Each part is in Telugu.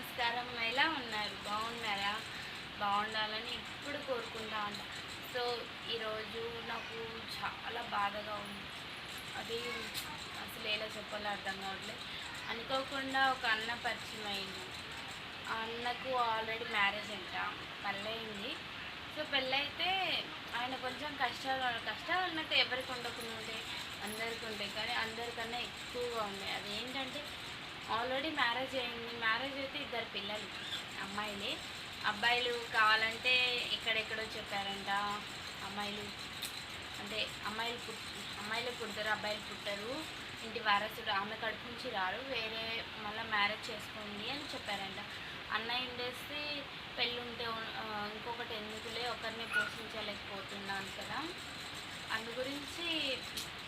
నమస్కారం. ఎలా ఉన్నారు? బాగున్నారా? బాగుండాలని ఎప్పుడు కోరుకుంటా ఉంటా. సో ఈరోజు నాకు చాలా బాధగా ఉంది. అది అసలు ఎలా చెప్పాలో అర్థం కావట్లేదు అనుకోకుండా ఒక అన్న పరిచయం అయింది. ఆ అన్నకు ఆల్రెడీ మ్యారేజ్ అంట. పెళ్ళయింది. సో పెళ్ళైతే ఆయన కొంచెం కష్టాలు కష్టాలు ఉన్నట్టు ఎవరికి ఉండకుండా ఉంటాయి అందరికి ఉంటాయి కానీ అందరికన్నా ఎక్కువగా ఉన్నాయి అది ఏంటంటే ఆల్రెడీ మ్యారేజ్ అయింది. మ్యారేజ్ అయితే ఇద్దరు పిల్లలు అమ్మాయిలే. అబ్బాయిలు కావాలంటే ఎక్కడెక్కడో చెప్పారంట. అమ్మాయిలు అంటే అమ్మాయిలు పుట్ అమ్మాయిలు పుడతారు అబ్బాయిలు పుట్టరు. ఇంటి వారసుడు ఆమె కడుపు నుంచి రారు వేరే మళ్ళీ మ్యారేజ్ చేసుకోండి అని చెప్పారంట. అన్న ఇండేస్తే పెళ్ళి ఉంటే ఇంకొకటి ఎందుకులే ఒకరిని పోషించలేకపోతున్నాను కదా. అందు గురించి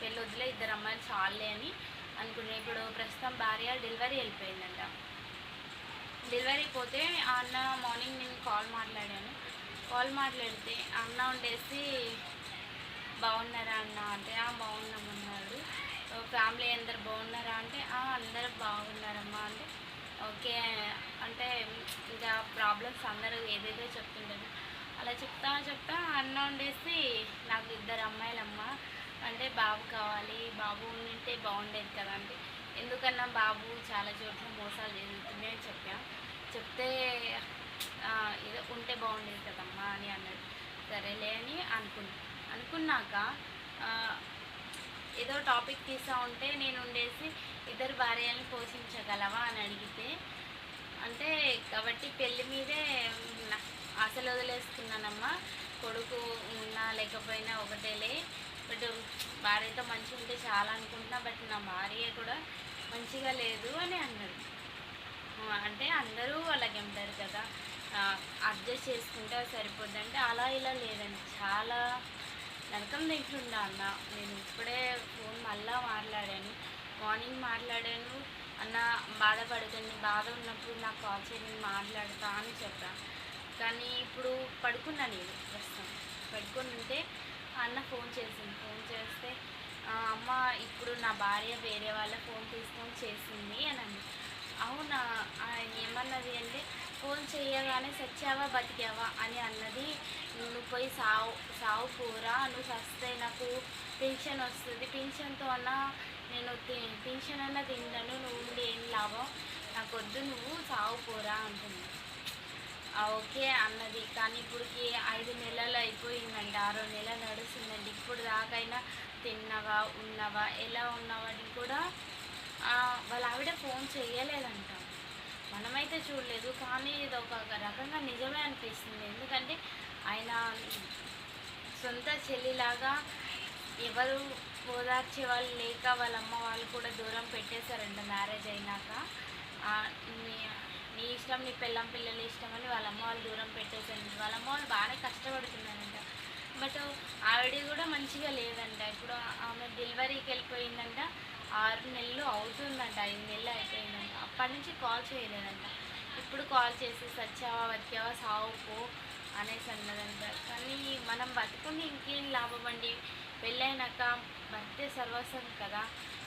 పెళ్ళి వదిలే ఇద్దరు అమ్మాయిలు చాలే అని అనుకునే ఇప్పుడు ప్రస్తుతం భార్య డెలివరీ వెళ్ళిపోయిందంట. డెలివరీ పోతే ఆ అన్న మార్నింగ్ నేను కాల్ మాట్లాడాను. కాల్ మాట్లాడితే అన్న ఉండేసి బాగున్నారా అన్న? అంటే బాగున్నామన్నాడు ఫ్యామిలీ అందరు బాగున్నారా? అంటే అందరు బాగున్నారమ్మా. అంటే ఓకే. అంటే ఇంకా ప్రాబ్లమ్స్ అందరూ ఏదేదో చెప్తుంటారు. అలా చెప్తా చెప్తా అన్న ఉండేసి నాకు ఇద్దరు అమ్మాయిలమ్మ. అంటే బాబు కావాలి బాబు ఉంటే బాగుండేది కదా అంటే. ఎందుకన్నా బాబు చాలా చోట్ల మోసాలు జరుగుతున్నాయి అని చెప్తే ఏదో ఉంటే బాగుండేది కదమ్మా అని అన్నాడు. సరేలే అని అనుకున్నా. అనుకున్నాక ఏదో టాపిక్ తీసా ఉంటే నేను ఉండేసి ఇద్దరు భార్యలను పోషించగలవా అని అడిగితే అంటే కాబట్టి పెళ్ళి మీదే అసలు ఆశలు వదిలేసుకున్నానమ్మా. కొడుకు ఉన్నా లేకపోయినా ఒకటేలే. బట్ భార్యతో మంచిగా ఉంటే చాలా అనుకుంటున్నా బట్ నా భార్య కూడా మంచిగా లేదు అని అన్నాడు అంటే అందరూ అలాగే ఉంటారు కదా. అడ్జస్ట్ చేసుకుంటే సరిపోద్ది. అంటే అలా ఇలా లేదండి. చాలా నరకం తింటుండా అన్న. నేను ఇప్పుడే ఫోన్ మళ్ళా మాట్లాడాను. మార్నింగ్ మాట్లాడాను అన్న బాధపడకండి. బాధ ఉన్నప్పుడు నాకు కాల్ చేయండి నేను మాట్లాడతా అని చెప్పాను కానీ ఇప్పుడు పడుకున్నా నేను ప్రస్తుతం. పడుకుని ఉంటే అన్న ఫోన్ చేసింది. ఫోన్ చేస్తే అమ్మ ఇప్పుడు నా భార్య వేరే వాళ్ళ ఫోన్ తీసుకొని చేసింది అని అంది. అవునా? ఏమన్నది అంటే ఫోన్ చేయగానే సచ్చావా బతికావా అని అన్నది. నువ్వు పోయి సావు సావు పోరా నువ్వు చస్తే నాకు పెన్షన్ వస్తుంది. పెన్షన్తో అన్నా నేను పెన్షన్ అన్నా తింటాను నువ్వు ఉండి ఏం లాభం? నాకు వద్దు నువ్వు సావు పోరా అంటుంది. ఓకే అన్నది. కానీ ఇప్పటికి ఐదు ఆరో నెల నడుస్తుందండి. ఇప్పుడు దాకైనా తిన్నవా ఉన్నవా ఎలా ఉన్నావా అని కూడా వాళ్ళ ఆవిడ ఫోన్ చేయలేదంట. మనమైతే చూడలేదు కానీ ఇది ఒక రకంగా నిజమే అనిపిస్తుంది. ఎందుకంటే ఆయన సొంత చెల్లిలాగా ఎవరు ఓదార్చే వాళ్ళు లేక వాళ్ళ అమ్మ వాళ్ళు కూడా దూరం పెట్టేశారంట మ్యారేజ్ అయినాక. నీ నీ ఇష్టం నీ పిల్లం పిల్లల ఇష్టం అని వాళ్ళ అమ్మ వాళ్ళు దూరం పెట్టేశారంట. వాళ్ళ అమ్మ వాళ్ళు బాగానే కష్టపడుతున్నారంట. బట్ ఆవిడ కూడా మంచిగా లేదంట. ఇప్పుడు ఆమె డెలివరీకి వెళ్ళిపోయిందంట. ఆరు నెలలు అవుతుందంట ఐదు నెలలు అయిపోయిందంట. అప్పటి నుంచి కాల్ చేయలేదంట. ఇప్పుడు కాల్ చేసి సచ్చావా బతికావా సావుకో అనేసి అన్నదంట. కానీ మనం బతుకుని ఇంకేం లాభం అండి? పెళ్ళైనాక భర్తే సర్వస్వం కదా.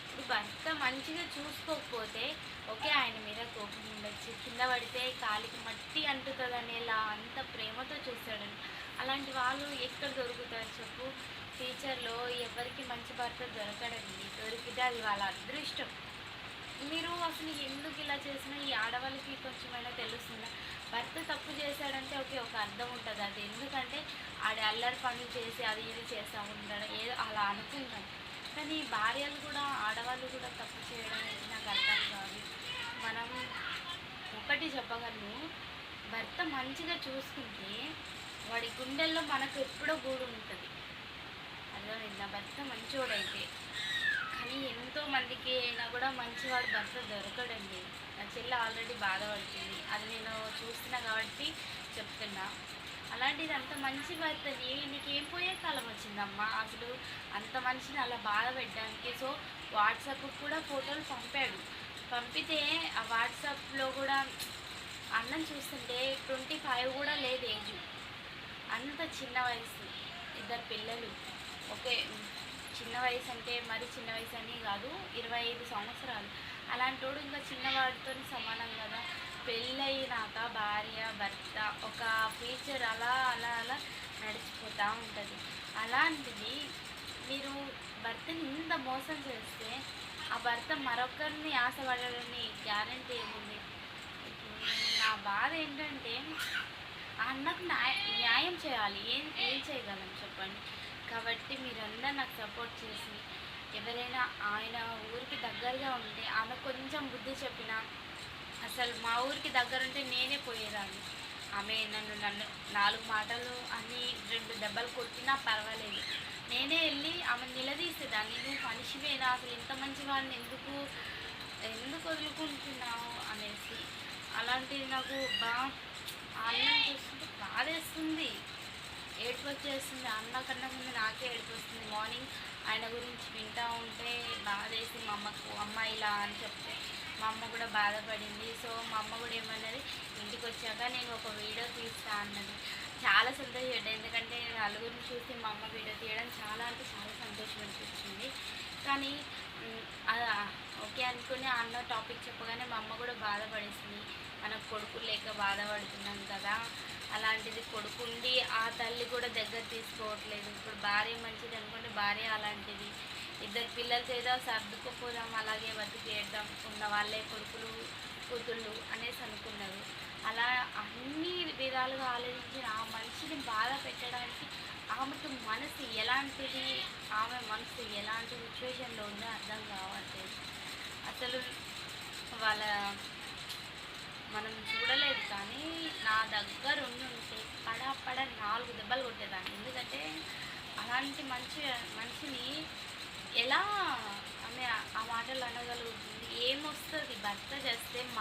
ఇప్పుడు భర్త మంచిగా చూసుకోకపోతే ఓకే ఆయన మీద కోపం ఉండొచ్చు. కింద పడితే కాలికి మట్టి అంటుతుంది అనేలా అంత ప్రేమతో చూస్తాడంట. అలాంటి వాళ్ళు ఎక్కడ దొరుకుతారు చెప్పు? ఫ్యూచర్లో ఎవరికి మంచి భర్త దొరకడండి దొరికితే అది వాళ్ళ అదృష్టం. మీరు అసలు ఎందుకు ఇలా చేసినా ఈ ఆడవాళ్ళకి కొంచెమైనా తెలుస్తుందా? భర్త తప్పు చేశాడంటే ఓకే ఒక అర్థం ఉంటుంది. అది ఎందుకంటే ఆడ అల్లరి పనులు చేసి అది ఇది చేస్తూ ఉంటాడు ఏదో అలా అనుకుంటాం. కానీ భార్యలు కూడా ఆడవాళ్ళు కూడా తప్పు చేయడం అనేది నాకు అర్థం కాదు. మనం ఒకటి చెప్పగలను భర్త మంచిగా చూసుకుంటే వాడి గుండెల్లో మనకు ఎప్పుడో గూడు ఉంటుంది. అర్థమైందా భర్త మంచివాడైతే కానీ ఎంతో మందికి అయినా కూడా మంచివాడు భర్త దొరకడండి. నా చెల్లి ఆల్రెడీ బాధపడుతుంది. అది నేను చూస్తున్నా కాబట్టి చెప్తున్నా. అలాంటిది అంత మంచి భర్తని నీకేం పోయే కాలం వచ్చిందమ్మా? అసలు అంత మనిషిని అలా బాధ పెట్టడానికి. సో వాట్సాప్ కూడా ఫోటోలు పంపాడు. పంపితే ఆ వాట్సాప్లో కూడా అన్నం చూస్తుంటే ట్వంటీ ఫైవ్ కూడా లేదు. అంత చిన్న వయసు. ఇద్దరు పిల్లలు. ఓకే చిన్న వయసు అంటే మరి చిన్న వయసు అని కాదు ఇరవై ఐదు సంవత్సరాలు. అలాంటోడు ఇంకా చిన్నవాడితో సమానం కదా. పెళ్ళయినాక భార్య భర్త ఒక ఫ్యూచర్ అలా అలా అలా నడిచిపోతూ ఉంటుంది. అలాంటిది మీరు భర్తని ఇంత మోసం చేస్తే ఆ భర్త మరొకరిని ఆశపడాలని గ్యారంటీ ఏముంది ఇప్పుడు నా బాధ ఏంటంటే ఆ అన్నకు న్యాయం చేయాలి. ఏం ఏం చేయగలం చెప్పండి? కాబట్టి మీరందరూ నాకు సపోర్ట్ చేసి ఎవరైనా ఆయన ఊరికి దగ్గరగా ఉంటే ఆమె కొంచెం బుద్ధి చెప్పినా అసలు మా ఊరికి దగ్గర ఉంటే నేనే పోయేదాన్ని. ఆమె నన్ను నన్ను నాలుగు మాటలు అని రెండు దెబ్బలు కొట్టినా పర్వాలేదు. నేనే వెళ్ళి ఆమె నిలదీసేదాన్ని. నువ్వు మనిషివేనా? అసలు ఇంత మంచి వాడిని ఎందుకు ఎందుకు వదులుకుంటున్నావు అనేసి. అలాంటిది నాకు బాగా అన్నం చూస్తుంటే బాధేస్తుంది. ఏడుపు వచ్చేస్తుంది అన్న కన్నా ముందు నాకే ఏడుపు వస్తుంది మార్నింగ్ ఆయన గురించి వింటూ ఉంటే బాధేసి మా అమ్మకు అమ్మ ఇలా అని చెప్తే మా అమ్మ కూడా బాధపడింది. సో మా అమ్మ కూడా ఏమన్నది? ఇంటికి వచ్చాక నేను ఒక వీడియో తీస్తా అన్నది. చాలా సంతోషపడ్డా. ఎందుకంటే నలుగురిని చూసి మా అమ్మ వీడియో తీయడం చాలా అంటే చాలా సంతోషం అనిపించింది కానీ మ్, అనుకుని అన్న టాపిక్ చెప్పగానే మా అమ్మ కూడా బాధపడేసింది. మనకు కొడుకు లేక బాధపడుతున్నాం కదా. అలాంటిది కొడుకుండి ఆ తల్లి కూడా దగ్గర తీసుకోవట్లేదు. ఇప్పుడు భార్య మంచిది అనుకుంటే భార్య అలాంటిది. ఇద్దరు పిల్లలు ఏదో సర్దుకుపోదాం అలాగే బతికేద్దాం. ఉన్న వాళ్ళే కొడుకులు కూతుళ్ళు అనేసి అనుకున్నారు. అలా అన్ని విధాలుగా ఆలోచించి ఆ మనిషిని బాధ పెట్టడానికి ఆమెకు మనసు ఎలాంటిది? ఆమె మనసు ఎలాంటి సిచ్యువేషన్లో ఉందో అర్థం కావట్లేదు. అసలు వాళ్ళ మనం చూడలేదు కానీ నా దగ్గర ఉండి ఉంటే పడ పడ నాలుగు దెబ్బలు కొట్టేదాన్ని. ఎందుకంటే అలాంటి మంచి మనిషిని ఎలా ఆమె ఆ మాటలు అనగలుగుతుంది? ఏమొస్తుంది? భర్త చేస్తే